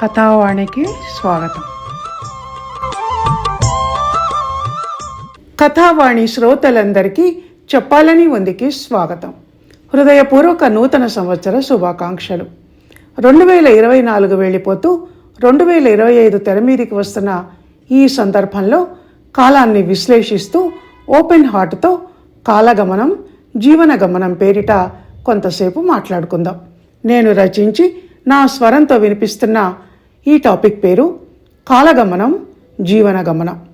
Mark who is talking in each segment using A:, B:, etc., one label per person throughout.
A: కథావాణికి స్వాగతం. కథావాణి శ్రోతలందరికీ చెప్పాలని ఉందికి స్వాగతం. హృదయపూర్వక నూతన సంవత్సర శుభాకాంక్షలు. రెండు వేల ఇరవై నాలుగు వెళ్ళిపోతూ రెండు వేల ఇరవై ఐదు తెర మీదికి వస్తున్న ఈ సందర్భంలో కాలాన్ని విశ్లేషిస్తూ ఓపెన్ హార్ట్తో కాలగమనం జీవన గమనం పేరిట కొంతసేపు మాట్లాడుకుందాం. నేను రచించి నా స్వరంతో వినిపిస్తున్న ఈ టాపిక్ పేరు కాలగమనం జీవన గమనం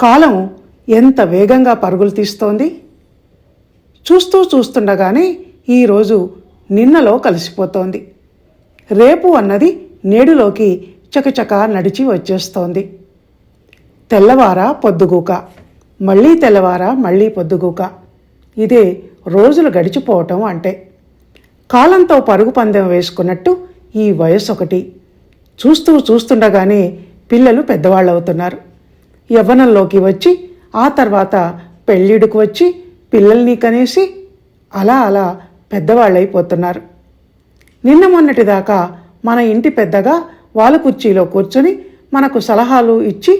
A: కాలం ఎంత వేగంగా పరుగులు తీస్తోంది? చూస్తూ చూస్తుండగానే ఈరోజు నిన్నలో కలిసిపోతోంది. రేపు అన్నది నేడులోకి చకచక నడిచి వచ్చేస్తోంది. తెల్లవార పొద్దుగూక. మళ్ళీ తెల్లవార మళ్ళీ పొద్దుగూక. ఇదే రోజులు గడిచిపోవటం అంటే. కాలంతో పరుగు పందెం వేసుకున్నట్టు ఈ వయసు ఒకటి చూస్తూ చూస్తుండగానే పిల్లలు పెద్దవాళ్ళు అవుతున్నారు యవ్వనంలోకి వచ్చి ఆ తర్వాత పెళ్ళిడుకు వచ్చి పిల్లల్ని కనేసి అలా అలా పెద్దవాళ్ళైపోతున్నారు. నిన్న మొన్నటిదాకా మన ఇంటి పెద్దగా వాళ్ళ కుర్చీలో కూర్చొని మనకు సలహాలు ఇచ్చి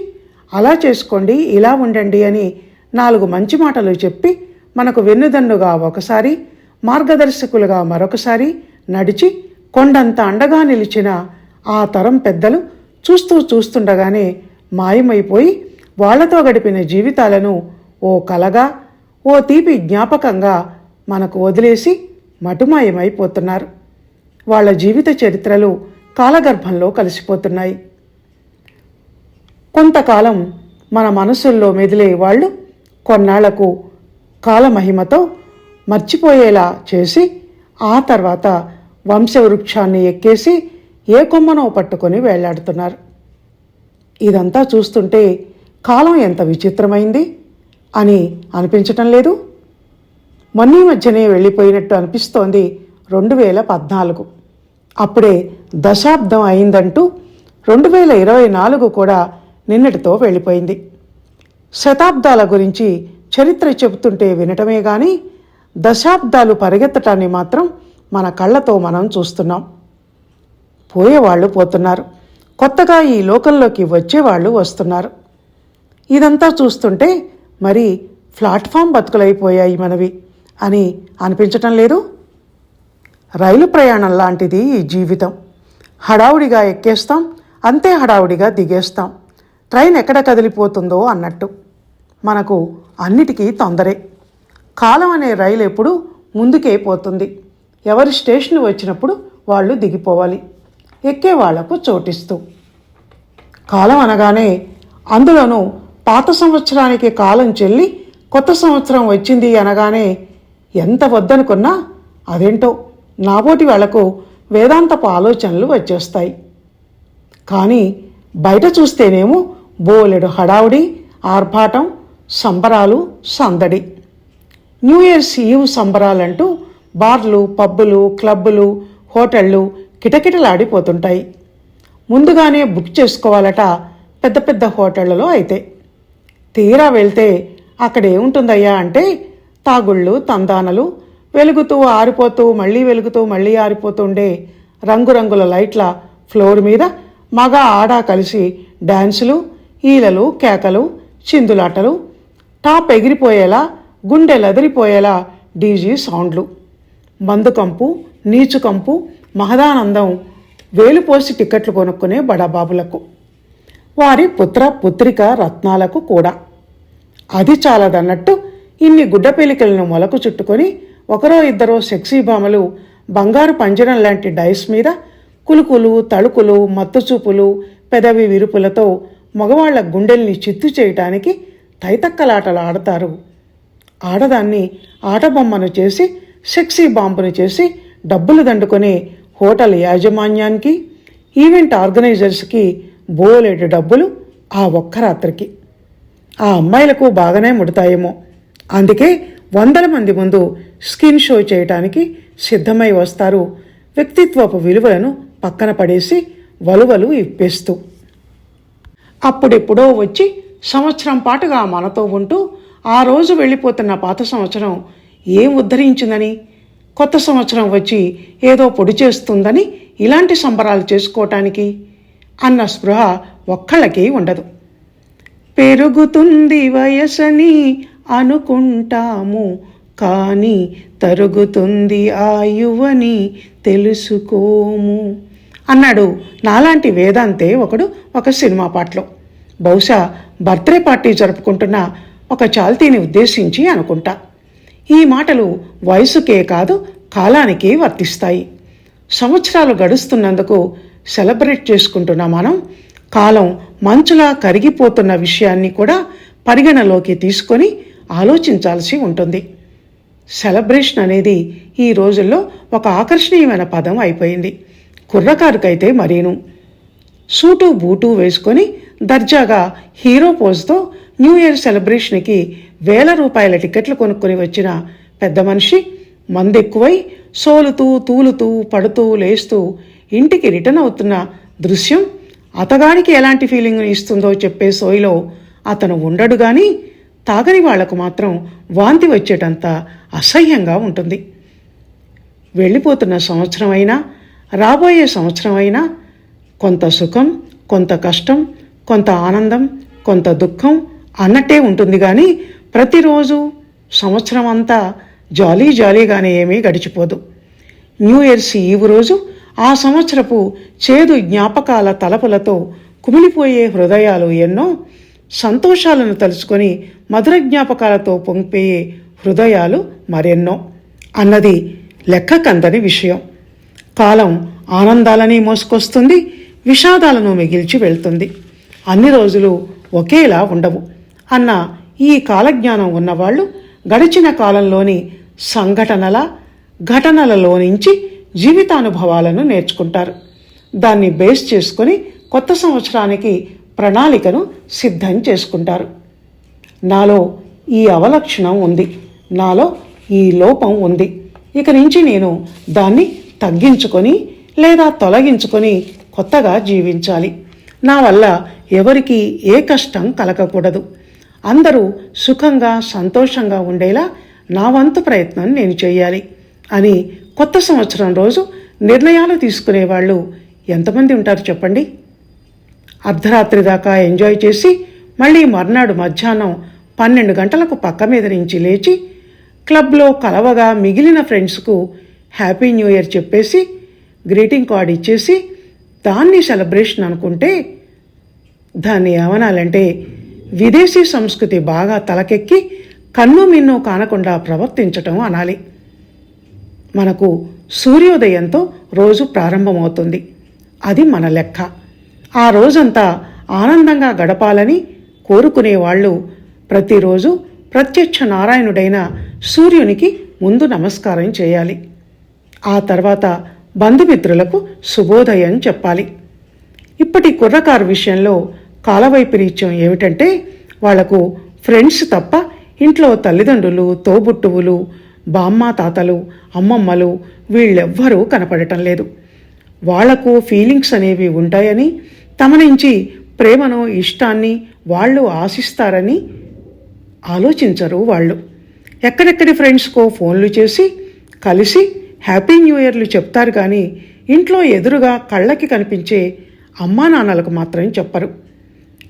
A: అలా చేసుకోండి ఇలా ఉండండి అని నాలుగు మంచి మాటలు చెప్పి మనకు వెన్నుదన్నుగా ఒకసారి మార్గదర్శకులుగా మరొకసారి నడిచి కొండంత అండగా నిలిచిన ఆ తరం పెద్దలు చూస్తూ చూస్తుండగానే మాయమైపోయి వాళ్ళతో గడిపిన జీవితాలను ఓ కలగా ఓ తీపి జ్ఞాపకంగా మనకు వదిలేసి మటుమాయమైపోతున్నారు. వాళ్ళ జీవిత చరిత్రలు కాలగర్భంలో కలిసిపోతున్నాయి. కొంతకాలం మన మనసుల్లో మెదిలే వాళ్ళు కొన్నాళ్ళకు కాలమహిమతో మర్చిపోయేలా చేసి ఆ తర్వాత వంశవృక్షాన్ని ఎక్కేసి ఏ కొమ్మనో పట్టుకొని వేళ్ళాడుతున్నారు ఇదంతా చూస్తుంటే కాలం ఎంత విచిత్రమైంది అని అనిపించటం లేదు. మొన్నీ మధ్యనే వెళ్ళిపోయినట్టు అనిపిస్తోంది రెండు వేల పద్నాలుగు. అప్పుడే దశాబ్దం అయిందంటూ రెండు వేల ఇరవై నాలుగు కూడా నిన్నటితో వెళ్ళిపోయింది. శతాబ్దాల గురించి చరిత్ర చెబుతుంటే వినటమే కానీ దశాబ్దాలు పరిగెత్తటాన్ని మాత్రం మన కళ్ళతో మనం చూస్తున్నాం. పోయేవాళ్ళు పోతున్నారు. కొత్తగా ఈ లోకంలోకి వచ్చేవాళ్ళు వస్తున్నారు. ఇదంతా చూస్తుంటే మరి ప్లాట్ఫామ్ బతుకులైపోయాయి మనవి అని అనిపించటం లేదు? రైలు ప్రయాణం లాంటిది ఈ జీవితం. హడావుడిగా ఎక్కేస్తాం అంతే హడావుడిగా దిగేస్తాం. ట్రైన్ ఎక్కడ కదిలిపోతుందో అన్నట్టు. మనకు అన్నిటికీ తొందరే. కాలం అనే రైలు ఎప్పుడు ముందుకే పోతుంది. ఎవరి స్టేషన్ వచ్చినప్పుడు వాళ్ళు దిగిపోవాలి. ఎక్కే వాళ్ళకు చోటిస్తూ. కాలం అనగానే అందులోనూ పాత సంవత్సరానికి కాలం చెల్లి కొత్త సంవత్సరం వచ్చింది అనగానే ఎంత వద్దనుకున్నా అదేంటో నాబోటి వాళ్ళకు వేదాంతపు ఆలోచనలు వచ్చేస్తాయి. కానీ బయట చూస్తేనేమో బోలెడు హడావుడి ఆర్భాటం సంబరాలు సందడి. న్యూ ఇయర్స్ ఈవ్ సంబరాలంటూ బార్లు పబ్బులు క్లబ్బులు హోటళ్ళు కిటకిటలాడిపోతుంటాయి. ముందుగానే బుక్ చేసుకోవాలట పెద్ద పెద్ద హోటళ్ళలో అయితే. తీరా వెళ్తే అక్కడేముంటుందయ్యా అంటే తాగుళ్ళు తందానలు వెలుగుతూ ఆరిపోతూ మళ్ళీ వెలుగుతూ మళ్ళీ ఆరిపోతుండే రంగురంగుల లైట్ల ఫ్లోర్ మీద మగ ఆడ కలిసి డ్యాన్సులు ఈలలు కేకలు చిందులాటలు టాప్ ఎగిరిపోయేలా గుండెలదిరిపోయేలా డీజీ సౌండ్లు. మందుకంపు నీచుకంపు మహదానందం వేలుపోసి టిక్కెట్లు కొనుక్కునే బడాబాబులకు వారి పుత్ర పుత్రిక రత్నాలకు కూడా. అది చాలదన్నట్టు ఇన్ని గుడ్డపెలికలను మొలకు చుట్టుకొని ఒకరో ఇద్దరో సెక్సీ భామలు బంగారు పంజరం లాంటి డైస్ మీద కులుకులు తళుకులు మత్తుచూపులు పెదవి విరుపులతో మగవాళ్ళ గుండెల్ని చిత్తు చేయటానికి తైతక్కలాటలు ఆడతారు. ఆడదాన్ని ఆటబొమ్మను చేసి సెక్సీ బాంబును చేసి డబ్బులు దండుకునే హోటల్ యాజమాన్యానికి ఈవెంట్ ఆర్గనైజర్స్కి బోలేడు డబ్బులు ఆ ఒక్క రాత్రికి. ఆ అమ్మాయిలకు బాగానే ముడతాయేమో. అందుకే వందల మంది ముందు స్కిన్ షో చేయటానికి సిద్ధమై వస్తారు. వ్యక్తిత్వపు విలువలను పక్కన పడేసి వలువలు ఇప్పేస్తూ. అప్పుడెప్పుడో వచ్చి సంవత్సరం పాటుగా మనతో ఉంటూ ఆ రోజు వెళ్ళిపోతున్న పాత సంవత్సరం ఏం ఉద్ధరించిందని? కొత్త సంవత్సరం వచ్చి ఏదో పొడి చేస్తుందని ఇలాంటి సంబరాలు చేసుకోవటానికి అన్న స్పృహ ఒక్కళ్ళకి ఉండదు. పెరుగుతుంది వయసని అనుకుంటాము కానీ తరుగుతుంది ఆయువని తెలుసుకోము అన్నాడు నాలాంటి వేదాంతే ఒకడు ఒక సినిమా పాటలో. బహుశా బర్త్డే పార్టీ జరుపుకుంటున్న ఒక చాల్తీని ఉద్దేశించి అనుకుంటా. ఈ మాటలు వయసుకే కాదు కాలానికి వర్తిస్తాయి. సంవత్సరాలు గడుస్తున్నందుకు సెలబ్రేట్ చేసుకుంటున్న మనం కాలం మంచులా కరిగిపోతున్న విషయాన్ని కూడా పరిగణలోకి తీసుకొని ఆలోచించాల్సి ఉంటుంది. సెలబ్రేషన్ అనేది ఈ రోజుల్లో ఒక ఆకర్షణీయమైన పదం అయిపోయింది. కుర్రకారుకైతే మరీను. సూటు బూటు వేసుకొని దర్జాగా హీరో పోజ్తో న్యూ ఇయర్ సెలబ్రేషన్కి వేల రూపాయల టికెట్లు కొనుక్కొని వచ్చిన పెద్ద మనిషి మందెక్కువై సోలుతూ తూలుతూ పడుతూ లేస్తూ ఇంటికి రిటర్న్ అవుతున్న దృశ్యం అతగానికి ఎలాంటి ఫీలింగ్ ఇస్తుందో చెప్పే సోయిలో అతను ఉండడు కానీ తాగని వాళ్ళకు మాత్రం వాంతి వచ్చేటంత అసహ్యంగా ఉంటుంది. వెళ్ళిపోతున్న సంవత్సరం అయినా రాబోయే సంవత్సరం అయినా కొంత సుఖం కొంత కష్టం కొంత ఆనందం కొంత దుఃఖం అన్నట్టే ఉంటుంది కానీ ప్రతిరోజు సంవత్సరం అంతా జాలీ జాలీగానే ఏమీ గడిచిపోదు. న్యూ ఇయర్స్ ఈవ్ రోజు ఆ సంవత్సరపు చేదు జ్ఞాపకాల తలపులతో కుమిలిపోయే హృదయాలు ఎన్నో సంతోషాలను తలుచుకొని మధుర జ్ఞాపకాలతో పొంగిపోయే హృదయాలు మరెన్నో అన్నది లెక్కకందని విషయం. కాలం ఆనందాలని మోసుకొస్తుంది విషాదాలను మిగిల్చి వెళ్తుంది. అన్ని రోజులు ఒకేలా ఉండవు. అన్న ఈ కాలజ్ఞానం ఉన్నవాళ్ళు గడిచిన కాలంలోని సంఘటనల ఘటనలలో నుంచి జీవితానుభవాలను నేర్చుకుంటారు. దాన్ని బేస్ చేసుకొని కొత్త సంవత్సరానికి ప్రణాళికను సిద్ధం చేసుకుంటారు. నాలో ఈ అవలక్షణం ఉంది. నాలో ఈ లోపం ఉంది. ఇక నుంచి నేను దాన్ని తగ్గించుకొని లేదా తొలగించుకొని కొత్తగా జీవించాలి. నా వల్ల ఎవరికి ఏ కష్టం కలగకూడదు. అందరూ సుఖంగా సంతోషంగా ఉండేలా నా వంతు ప్రయత్నం నేను చేయాలి అని కొత్త సంవత్సరం రోజు నిర్ణయాలు తీసుకునే వాళ్ళు ఎంతమంది ఉంటారు చెప్పండి? అర్ధరాత్రి దాకా ఎంజాయ్ చేసి మళ్ళీ మర్నాడు మధ్యాహ్నం పన్నెండు గంటలకు పక్క మీద నుంచి లేచి క్లబ్లో కలవగా మిగిలిన ఫ్రెండ్స్కు హ్యాపీ న్యూ ఇయర్ చెప్పేసి గ్రీటింగ్ కార్డ్ ఇచ్చేసి దాన్ని సెలబ్రేషన్ అనుకుంటే దాన్ని ఏమనాలంటే విదేశీ సంస్కృతి బాగా తలకెక్కి కన్ను మిన్ను కానకుండా ప్రవర్తించటం అనాలి. మనకు సూర్యోదయంతో రోజు ప్రారంభమవుతుంది. అది మన లెక్క. ఆ రోజంతా ఆనందంగా గడపాలని కోరుకునే వాళ్ళు ప్రతిరోజు ప్రత్యక్ష నారాయణుడైన సూర్యునికి ముందు నమస్కారం చేయాలి. ఆ తర్వాత బంధుమిత్రులకు శుభోదయం చెప్పాలి. ఇప్పటి కుర్రకారు విషయంలో కాలవైపరీత్యం ఏమిటంటే వాళ్ళకు ఫ్రెండ్స్ తప్ప ఇంట్లో తల్లిదండ్రులు తోబుట్టువులు బామ్మ తాతలు అమ్మమ్మలు వీళ్ళెవ్వరూ కనపడటం లేదు. వాళ్ళకు ఫీలింగ్స్ అనేవి ఉంటాయని తమ నుంచి ప్రేమను ఇష్టాన్ని వాళ్ళు ఆశిస్తారని ఆలోచించరు వాళ్ళు. ఎక్కడెక్కడి ఫ్రెండ్స్కో ఫోన్లు చేసి కలిసి హ్యాపీ న్యూ ఇయర్లు చెప్తారు కానీ ఇంట్లో ఎదురుగా కళ్ళకి కనిపించే అమ్మా నాన్నలకు మాత్రం చెప్పరు.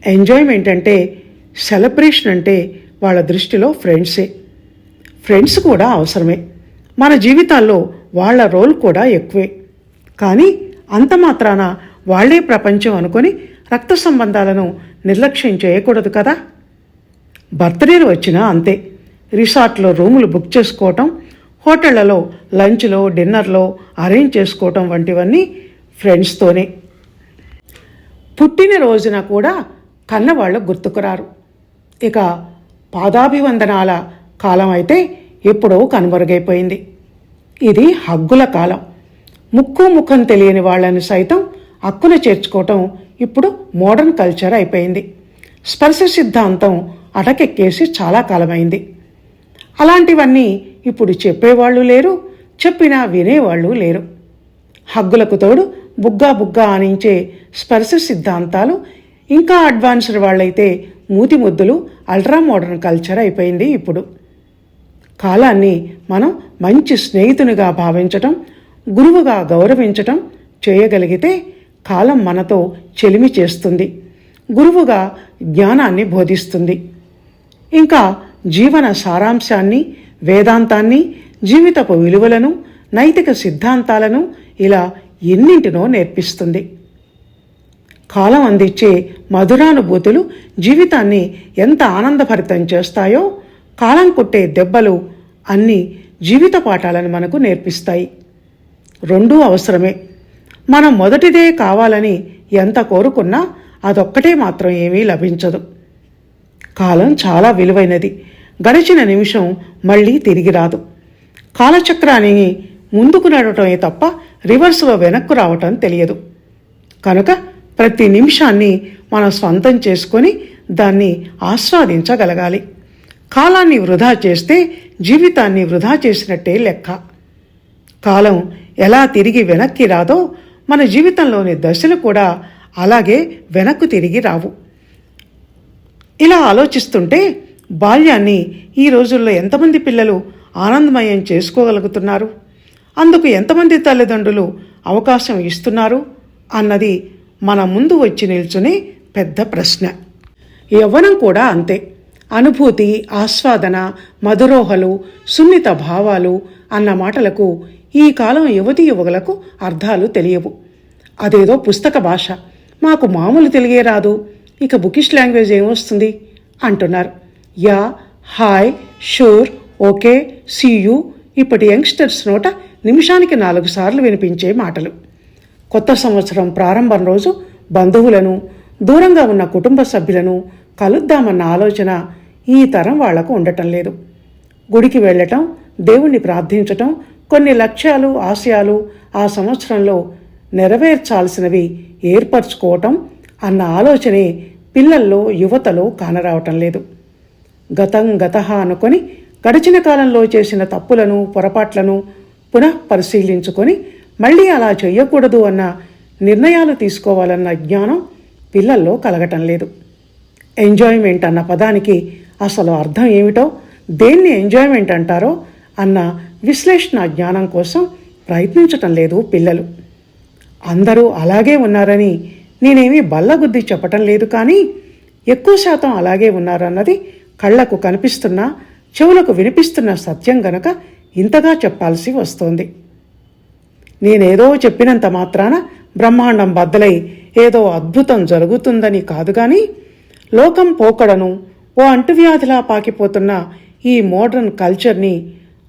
A: ఎంజాయ్మెంట్ అంటే సెలబ్రేషన్ అంటే వాళ్ళ దృష్టిలో ఫ్రెండ్సే. ఫ్రెండ్స్ కూడా అవసరమే. మన జీవితాల్లో వాళ్ళ రోల్ కూడా ఎక్కువే. కానీ అంత మాత్రాన వాళ్ళే ప్రపంచం అనుకొని రక్త సంబంధాలను నిర్లక్ష్యం చేయకూడదు కదా? బర్త్డేలు వచ్చినా అంతే. రిసార్ట్లో రూములు బుక్ చేసుకోవటం హోటళ్ళలో లంచ్లో డిన్నర్లో అరేంజ్ చేసుకోవటం వంటివన్నీ ఫ్రెండ్స్తోనే. పుట్టినరోజున కూడా కన్నవాళ్ళు గుర్తుకురారు. ఇక పాదాభివందనాల కాలం అయితే ఎప్పుడో కనుమరుగైపోయింది. ఇది హగ్గుల కాలం. ముక్కు ముఖం తెలియని వాళ్ళని సైతం హక్కున చేర్చుకోవటం ఇప్పుడు మోడర్న్ కల్చర్ అయిపోయింది. స్పర్శ సిద్ధాంతం అటకెక్కేసి చాలా కాలమైంది. అలాంటివన్నీ ఇప్పుడు చెప్పేవాళ్ళు లేరు చెప్పినా వినేవాళ్ళు లేరు. హగ్గులకు తోడు బుగ్గా బుగ్గా ఆనించే స్పర్శ సిద్ధాంతాలు ఇంకా అడ్వాన్స్డ్ వాళ్ళైతే మూతి ముద్దులు అల్ట్రా మోడర్న్ కల్చర్ అయిపోయింది ఇప్పుడు. కాలాన్ని మనం మంచి స్నేహితునిగా భావించటం గురువుగా గౌరవించటం చేయగలిగితే కాలం మనతో చెలిమి చేస్తుంది గురువుగా జ్ఞానాన్ని బోధిస్తుంది. ఇంకా జీవన సారాంశాన్ని వేదాంతాన్ని జీవితపు విలువలను నైతిక సిద్ధాంతాలను ఇలా ఎన్నింటినో నేర్పిస్తుంది. కాలం అందించే మధురానుభూతులు జీవితాన్ని ఎంత ఆనందభరితం చేస్తాయో కాలం కొట్టే దెబ్బలు అన్ని జీవిత పాఠాలను మనకు నేర్పిస్తాయి. రెండూ అవసరమే. మనం మొదటిదే కావాలని ఎంత కోరుకున్నా అదొక్కటే మాత్రం ఏమీ లభించదు. కాలం చాలా విలువైనది. గడిచిన నిమిషం మళ్ళీ తిరిగి రాదు. కాలచక్రాన్ని ముందుకు నడవటమే తప్ప రివర్స్లో వెనక్కు రావటం తెలియదు. కనుక ప్రతి నిమిషాన్ని మనం స్వంతం చేసుకొని దాన్ని ఆస్వాదించగలగాలి. కాలాన్ని వృధా చేస్తే జీవితాన్ని వృధా చేసినట్టే లెక్క. కాలం ఎలా తిరిగి వెనక్కి రాదో మన జీవితంలోని దశలు కూడా అలాగే వెనక్కు తిరిగి రావు. ఇలా ఆలోచిస్తుంటే బాల్యాన్ని ఈ రోజుల్లో ఎంతమంది పిల్లలు ఆనందమయం చేసుకోగలుగుతున్నారు? అందుకు ఎంతమంది తల్లిదండ్రులు అవకాశం ఇస్తున్నారు? అన్నది మన ముందు వచ్చి నిల్చునే పెద్ద ప్రశ్న. యవ్వనం కూడా అంతే. అనుభూతి ఆస్వాదన మధురోహలు సున్నిత భావాలు అన్న మాటలకు ఈ కాలం యువతి యువకులకు అర్థాలు తెలియవు. అదేదో పుస్తక భాష. మాకు మామూలు తెలియే రాదు. ఇక బుకిష్ లాంగ్వేజ్ ఏమొస్తుంది? అంటున్నారు. Ya hi sure okay see you ఇప్పటి యంగ్స్టర్స్ నోట నిమిషానికి నాలుగు సార్లు వినిపించే మాటలు. కొత్త సంవత్సరం ప్రారంభం రోజు బంధువులను దూరంగా ఉన్న కుటుంబ సభ్యులను కలుద్దామన్న ఆలోచన ఈ తరం వాళ్ళకు ఉండటం లేదు. గుడికి వెళ్ళటం దేవుణ్ణి ప్రార్థించటం కొన్ని లక్ష్యాలు ఆశయాలు ఆ సంవత్సరంలో నెరవేర్చాల్సినవి ఏర్పరచుకోవటం అన్న ఆలోచనే పిల్లల్లో యువతలో కానరావటం లేదు. గతం గత అనుకొని గడిచిన కాలంలో చేసిన తప్పులను పొరపాట్లను పునః పరిశీలించుకొని మళ్ళీ అలా చేయకూడదు అన్న నిర్ణయాలు తీసుకోవాలన్న జ్ఞానం పిల్లల్లో కలగటం లేదు. ఎంజాయ్మెంట్ అన్న పదానికి అసలు అర్థం ఏమిటో దేన్ని ఎంజాయ్మెంట్ అంటారో అన్న విశ్లేషణ జ్ఞానం కోసం ప్రయత్నించటం లేదు పిల్లలు. అందరూ అలాగే ఉన్నారని నేనేమీ బల్లగుద్ది చెప్పటం లేదు కానీ ఎక్కువ శాతం అలాగే ఉన్నారన్నది కళ్ళకు కనిపిస్తున్న చెవులకు వినిపిస్తున్న సత్యం గనక ఇంతగా చెప్పాల్సి వస్తోంది. నేనేదో చెప్పినంత మాత్రాన బ్రహ్మాండం బద్దలై ఏదో అద్భుతం జరుగుతుందని కాదు గాని లోకం పోకడను ఓ అంటువ్యాధిలా పాకిపోతున్న ఈ మోడర్న్ కల్చర్ని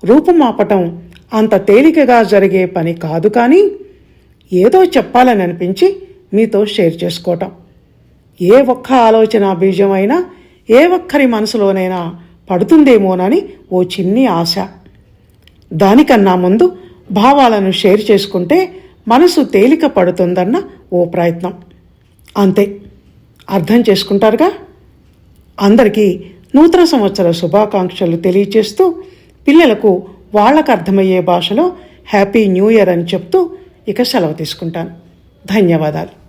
A: రూపుమాపటం అంత తేలికగా జరిగే పని కాదు కానీ ఏదో చెప్పాలని అనిపించి మీతో షేర్ చేసుకోవటం. ఏ ఒక్క ఆలోచన బీజమైనా అయినా ఏ ఒక్కరి మనసులోనైనా పడుతుందేమోనని ఓ చిన్ని ఆశ. దానికన్నా ముందు భావాలను షేర్ చేసుకుంటే మనసు తేలిక పడుతుందన్న ఓ ప్రయత్నం. అంతే. అర్థం చేసుకుంటారుగా? అందరికీ నూతన సంవత్సర శుభాకాంక్షలు తెలియచేస్తూ పిల్లలకు వాళ్ళకు అర్థమయ్యే భాషలో హ్యాపీ న్యూ ఇయర్ అని చెప్తూ ఇక సెలవు తీసుకుంటాను. ధన్యవాదాలు.